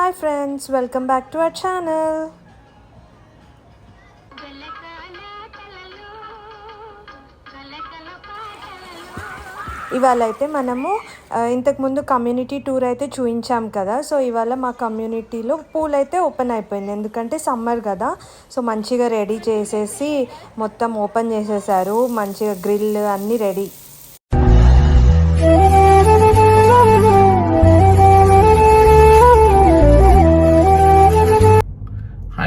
Hi friends welcome back to our channel ఇవాళ అయితే మనము ఇంతకుముందు కమ్యూనిటీ టూర్ అయితే చూపించాం కదా సో ఇవాళ మా కమ్యూనిటీలో పూల్ అయితే ఓపెన్ అయిపోయింది. ఎందుకంటే సమ్మర్ కదా సో మంచిగా రెడీ చేసేసి మొత్తం ఓపెన్ చేసేసారు మంచిగా గ్రిల్ అన్నీ ready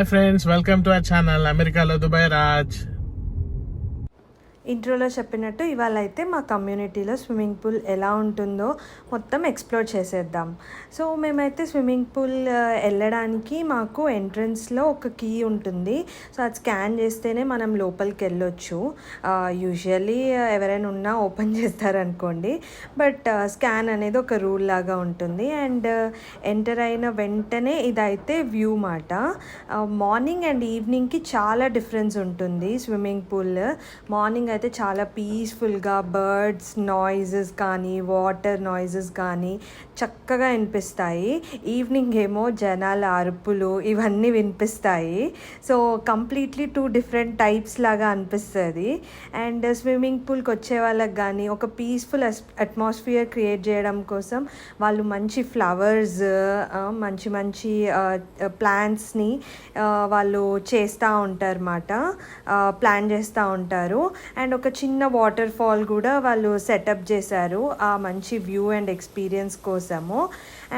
hi friends welcome to our channel అమెరికాలో దుబాయ్ రాజ్ ఇంట్రోలో చెప్పినట్టు ఇవాళ అయితే మా కమ్యూనిటీలో స్విమ్మింగ్ పూల్ ఎలా ఉంటుందో మొత్తం ఎక్స్ప్లోర్ చేసేద్దాం. సో మేమైతే స్విమ్మింగ్ పూల్ వెళ్ళడానికి మాకు ఎంట్రన్స్లో ఒక కీ ఉంటుంది. సో అది స్కాన్ చేస్తేనే మనం లోపలికి వెళ్ళొచ్చు యూజువల్లీ ఎవరైనా ఉన్నా ఓపెన్ చేస్తారనుకోండి. బట్ స్కాన్ అనేది ఒక రూల్ లాగా ఉంటుంది. అండ్ ఎంటర్ అయిన వెంటనే ఇదైతే వ్యూ మాట. మార్నింగ్ అండ్ ఈవినింగ్కి చాలా డిఫరెన్స్ ఉంటుంది స్విమ్మింగ్ పూల్. మార్నింగ్ అయితే చాలా పీస్ఫుల్గా బర్డ్స్ నాయిజెస్ కానీ వాటర్ నాయిజెస్ కానీ చక్కగా వినిపిస్తాయి. ఈవినింగ్ ఏమో జనాల అరుపులు ఇవన్నీ వినిపిస్తాయి. So completely two different types లాగా అనిపిస్తుంది. అండ్ స్విమ్మింగ్ పూల్కి వచ్చే వాళ్ళకి కానీ ఒక పీస్ఫుల్ అట్మాస్ఫియర్ క్రియేట్ చేయడం కోసం వాళ్ళు మంచి ఫ్లవర్స్ మంచి మంచి ప్లాంట్స్ని వాళ్ళు చేస్తూ ఉంటారు అన్నమాట ప్లాన్ చేస్తూ ఉంటారు. అండ్ ఒక చిన్న వాటర్ ఫాల్ కూడా వాళ్ళు సెటప్ చేశారు. ఆ మంచి వ్యూ అండ్ ఎక్స్పీరియన్స్ కోసము.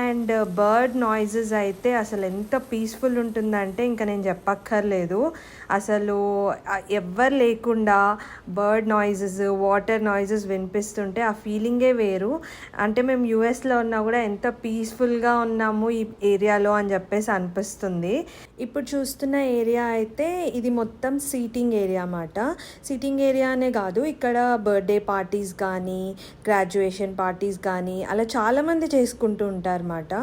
అండ్ బర్డ్ నాయిజెస్ అయితే అసలు ఎంత పీస్ఫుల్ ఉంటుందంటే ఇంకా నేను చెప్పక్కర్లేదు. అసలు ఎవ్వరు లేకుండా బర్డ్ నాయిజెస్ వాటర్ నాయిజెస్ వినిపిస్తుంటే ఆ ఫీలింగే వేరు. అంటే మేము యూఎస్లో ఉన్నా కూడా ఎంత పీస్ఫుల్గా ఉన్నాము ఈ ఏరియాలో అని చెప్పేసి అనిపిస్తుంది. ఇప్పుడు చూస్తున్న ఏరియా అయితే ఇది మొత్తం సీటింగ్ ఏరియా అన్నమాట. సీటింగ్ ఏరియానే కాదు ఇక్కడ బర్త్డే పార్టీస్ కానీ గ్రాడ్యుయేషన్ పార్టీస్ కానీ అలా చాలామంది చేసుకుంటూ ఉంటారు. అనమాట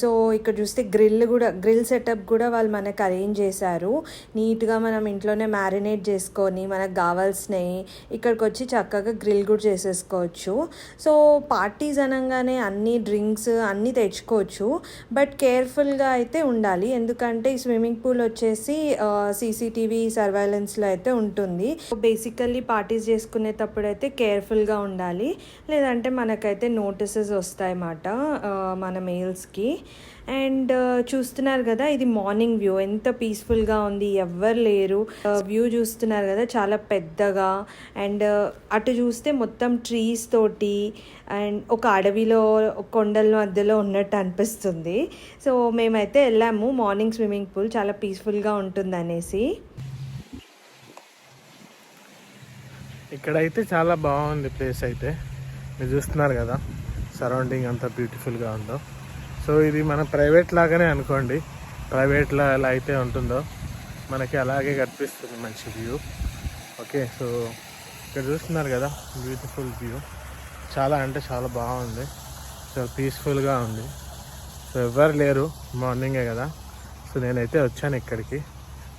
సో ఇక్కడ చూస్తే గ్రిల్ కూడా గ్రిల్ సెటప్ కూడా వాళ్ళు మనకు అరేంజ్ చేశారు. నీట్గా మనం ఇంట్లోనే మ్యారినేట్ చేసుకొని మనకు కావాల్సినవి ఇక్కడికి వచ్చి చక్కగా గ్రిల్ కూడా చేసేసుకోవచ్చు. సో పార్టీస్ అనగానే అన్ని డ్రింక్స్ అన్నీ తెచ్చుకోవచ్చు. బట్ కేర్ఫుల్గా అయితే ఉండాలి. ఎందుకంటే ఈ స్విమ్మింగ్ పూల్ వచ్చేసి సీసీటీవీ సర్వైలెన్స్లో అయితే ఉంటుంది. బేసికల్లీ పార్టీస్ చేసుకునేటప్పుడు అయితే కేర్ఫుల్గా ఉండాలి. లేదంటే మనకైతే నోటీసెస్ వస్తాయి అన్నమాట మన మెయిల్స్కి అండ్ చూస్తున్నారు కదా ఇది మార్నింగ్ వ్యూ ఎంత పీస్ఫుల్గా ఉంది ఎవ్వరు లేరు. వ్యూ చూస్తున్నారు కదా చాలా పెద్దగా. అండ్ అటు చూస్తే మొత్తం ట్రీస్ తోటి అండ్ ఒక అడవిలో కొండల మధ్యలో ఉన్నట్టు అనిపిస్తుంది. సో మేమైతే వెళ్ళాము. మార్నింగ్ స్విమ్మింగ్ పూల్ చాలా పీస్ఫుల్గా ఉంటుంది అనేసి ఇక్కడైతే చాలా బాగుంది ప్లేస్ అయితే. మీరు చూస్తున్నారు కదా. సరౌండింగ్ అంతా బ్యూటిఫుల్గా ఉందో. సో ఇది మన ప్రైవేట్ లాగానే అనుకోండి. ప్రైవేట్లో ఎలా అయితే ఉంటుందో మనకి అలాగే కనిపిస్తుంది మంచి వ్యూ. ఓకే సో ఇక్కడ చూస్తున్నారు కదా బ్యూటిఫుల్ వ్యూ. చాలా అంటే చాలా బాగుంది. సో పీస్ఫుల్గా ఉంది. సో ఎవ్వరు లేరు మార్నింగే కదా. సో నేనైతే వచ్చాను ఇక్కడికి.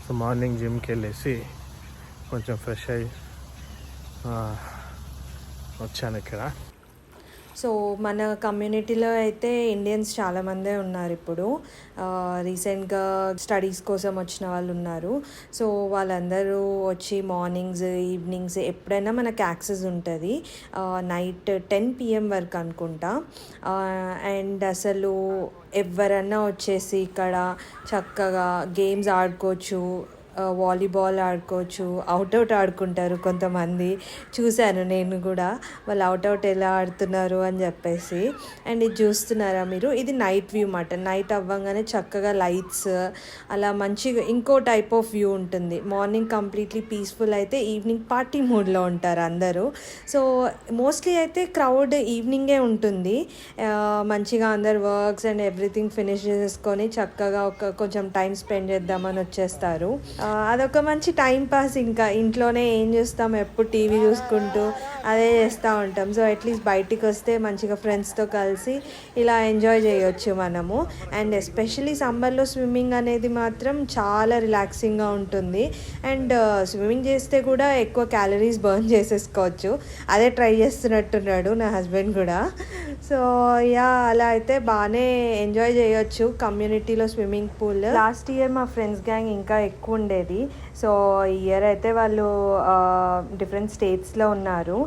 సో మార్నింగ్ జిమ్కి వెళ్ళేసి కొంచెం ఫ్రెష్ అయ్యి వచ్చాను ఇక్కడ. సో మన కమ్యూనిటీలో అయితే ఇండియన్స్ చాలామందే ఉన్నారు ఇప్పుడు. రీసెంట్గా స్టడీస్ కోసం వచ్చిన వాళ్ళు ఉన్నారు. సో వాళ్ళందరూ వచ్చి మార్నింగ్స్ ఈవినింగ్స్ ఎప్పుడైనా మనకు యాక్సెస్ ఉంటుంది. నైట్ టెన్ పిఎం వరకు అనుకుంటా. అండ్ అసలు ఎవరన్నా వచ్చేసి ఇక్కడ చక్కగా గేమ్స్ ఆడుకోవచ్చు. వాలీబాల్ ఆడుకోవచ్చు అవుట్అవుట్ ఆడుకుంటారు కొంతమంది. చూశాను నేను కూడా. వాళ్ళు అవుట్అవుట్ ఎలా ఆడుతున్నారు అని చెప్పేసి. అండ్ ఇది చూస్తున్నారా మీరు? ఇది నైట్ వ్యూ మాట నైట్ అవ్వగానే చక్కగా లైట్స్ అలా మంచిగా ఇంకో టైప్ ఆఫ్ వ్యూ ఉంటుంది. మార్నింగ్ కంప్లీట్లీ పీస్ఫుల్ అయితే ఈవినింగ్ పార్టీ మూడ్లో ఉంటారు అందరూ. సో మోస్ట్లీ అయితే క్రౌడ్ ఈవినింగే ఉంటుంది. మంచిగా అందరు వర్క్స్ అండ్ ఎవ్రీథింగ్ ఫినిష్ చేసుకొని చక్కగా ఒక కొంచెం టైం స్పెండ్ చేద్దామని వచ్చేస్తారు. అదొక మంచి టైం పాస్ ఇంకా. ఇంట్లోనే ఏం చేస్తాం? ఎప్పుడు టీవీ చూసుకుంటూ అదే చేస్తూ ఉంటాం. సో అట్లీస్ట్ బయటికి వస్తే మంచిగా ఫ్రెండ్స్తో కలిసి ఇలా ఎంజాయ్ చేయొచ్చు మనము. అండ్ ఎస్పెషలీ సమ్మర్లో స్విమ్మింగ్ అనేది మాత్రం చాలా రిలాక్సింగ్గా ఉంటుంది. అండ్ స్విమ్మింగ్ uh, చేస్తే కూడా ఎక్కువ క్యాలరీస్ బర్న్ చేసేసుకోవచ్చు. అదే ట్రై చేస్తున్నట్టున్నాడు నా హస్బెండ్ కూడా. సో యా అలా అయితే బాగానే ఎంజాయ్ చేయొచ్చు కమ్యూనిటీలో స్విమ్మింగ్ పూల్ లాస్ట్ ఇయర్ మా ఫ్రెండ్స్ గ్యాంగ్ ఇంకా ఎక్కువ ఉండే. ఉండేది. సో ఈ ఇయర్ అయితే వాళ్ళు డిఫరెంట్ స్టేట్స్లో ఉన్నారు.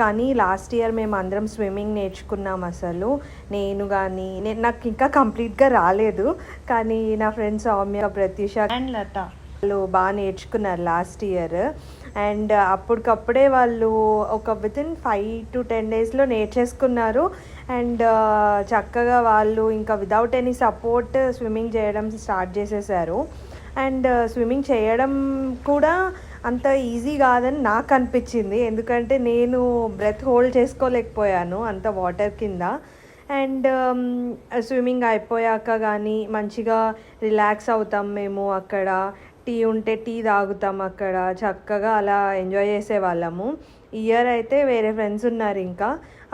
కానీ లాస్ట్ ఇయర్ మేము అందరం స్విమ్మింగ్ నేర్చుకున్నాం అసలు. నేను కానీ నేను నాకు ఇంకా కంప్లీట్గా రాలేదు. కానీ నా ఫ్రెండ్స్ సౌమ్య ప్రత్యూష అండ్ లత. వాళ్ళు బాగా నేర్చుకున్నారు లాస్ట్ ఇయర్ అండ్ అప్పటికప్పుడే వాళ్ళు ఒక within five to ten డేస్లో నేర్చేసుకున్నారు. అండ్ చక్కగా వాళ్ళు ఇంకా వితౌట్ ఎనీ సపోర్ట్ స్విమ్మింగ్ చేయడం స్టార్ట్ చేసేసారు. అండ్ స్విమ్మింగ్ చేయడం కూడా అంత ఈజీ కాదని నాకు అనిపించింది. ఎందుకంటే నేను బ్రెత్ హోల్డ్ చేసుకోలేకపోయాను అంత వాటర్ కింద. అండ్ స్విమ్మింగ్ అయిపోయాక కానీ మంచిగా రిలాక్స్ అవుతాం మేము అక్కడ. టీ ఉంటే టీ తాగుతాం అక్కడ. చక్కగా అలా ఎంజాయ్ చేసేవాళ్ళము. ఇయర్ అయితే వేరే ఫ్రెండ్స్ ఉన్నారు ఇంకా.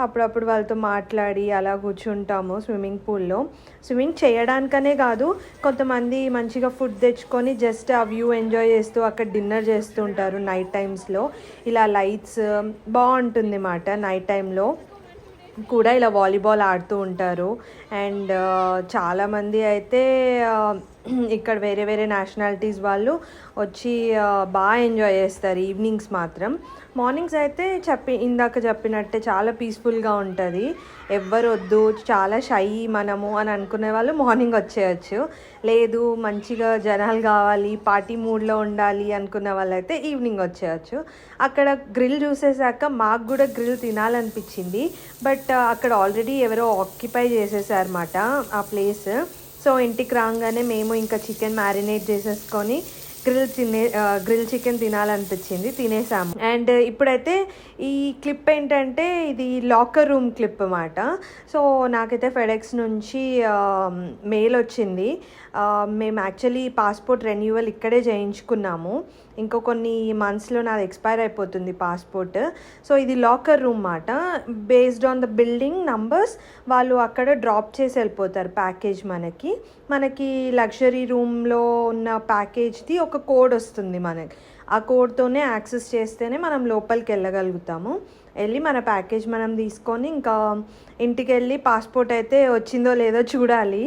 అప్పుడప్పుడు వాళ్ళతో మాట్లాడి అలా కూర్చుంటాము స్విమ్మింగ్ పూల్లో. స్విమ్మింగ్ చేయడానికనే కాదు కొంతమంది మంచిగా ఫుడ్ తెచ్చుకొని జస్ట్ ఆ వ్యూ ఎంజాయ్ చేస్తూ అక్కడ డిన్నర్ చేస్తూ ఉంటారు నైట్ టైమ్స్లో. ఇలా లైట్స్ బాగుంటుంది మాట నైట్ టైంలో కూడా ఇలా వాలీబాల్ ఆడుతూ ఉంటారు. అండ్ చాలామంది అయితే ఇక్కడ వేరే వేరే నేషనాలిటీస్ వాళ్ళు వచ్చి బాగా ఎంజాయ్ చేస్తారు ఈవినింగ్స్ మాత్రం. మార్నింగ్స్ అయితే చెప్పి ఇందాక చెప్పినట్టే చాలా పీస్ఫుల్గా ఉంటుంది. ఎవ్వరు వద్దు చాలా షై మనము అని అనుకునే వాళ్ళు మార్నింగ్ వచ్చేయచ్చు. లేదు మంచిగా జనాలు కావాలి పార్టీ మూడ్లో ఉండాలి అనుకున్న వాళ్ళైతే ఈవినింగ్ వచ్చేయచ్చు. అక్కడ గ్రిల్ చూసేసాక మాకు కూడా గ్రిల్ తినాలనిపించింది. బట్ అక్కడ ఆల్రెడీ ఎవరో ఆక్యుపై చేసేసారన్నమాట ఆ ప్లేస్ సో ఇంటికి రాగానే మేము ఇంకా చికెన్ మ్యారినేట్ చేసేసుకొని గ్రిల్ తినే గ్రిల్ చికెన్ తినాలనిపించింది తినేసాము. అండ్ ఇప్పుడైతే ఈ క్లిప్ ఏంటంటే ఇది లాకర్ రూమ్ క్లిప్ అన్నమాట. సో నాకైతే ఫెడెక్స్ నుంచి మెయిల్ వచ్చింది. మేము యాక్చువల్లీ పాస్పోర్ట్ రెన్యువల్ ఇక్కడే చేయించుకున్నాము. ఇంకో కొన్ని మంత్స్లో నాది ఎక్స్పైర్ అయిపోతుంది పాస్పోర్ట్ సో ఇది లాకర్ రూమ్ మాట. Based on the building numbers వాళ్ళు అక్కడ డ్రాప్ చేసి వెళ్ళిపోతారు ప్యాకేజ్ మనకి. మనకి లగ్జరీ రూమ్లో ఉన్న ప్యాకేజ్ది ఒక కోడ్ వస్తుంది మనకి. ఆ కోడ్తోనే యాక్సెస్ చేస్తేనే మనం లోపలికి వెళ్ళగలుగుతాము. వెళ్ళి మన ప్యాకేజ్ మనం తీసుకొని ఇంకా ఇంటికి వెళ్ళి పాస్పోర్ట్ అయితే వచ్చిందో లేదో చూడాలి.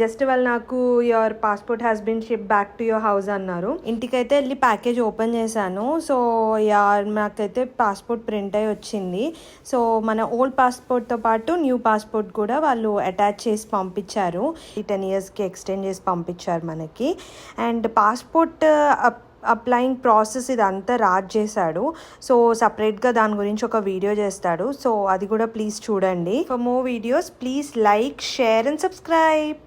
జస్ట్ వాళ్ళు నాకు your passport has been ship back to your house అన్నారు. ఇంటికైతే వెళ్ళి ప్యాకేజ్ ఓపెన్ చేశాను. సో యార్ నాకైతే పాస్పోర్ట్ ప్రింట్ అయి వచ్చింది. సో మన ఓల్డ్ పాస్పోర్ట్తో పాటు న్యూ పాస్పోర్ట్ కూడా వాళ్ళు అటాచ్ చేసి పంపించారు. ఈ టెన్ ఇయర్స్కి ఎక్స్టెండ్ చేసి పంపించారు మనకి. అండ్ పాస్పోర్ట్ అప్లయింగ్ ప్రాసెస్ ఇదంతా రాజ్ చేశాడు. సో సపరేట్గా దాని గురించి ఒక వీడియో చేస్తాడు. సో అది కూడా ప్లీజ్ చూడండి. For more videos please like share and subscribe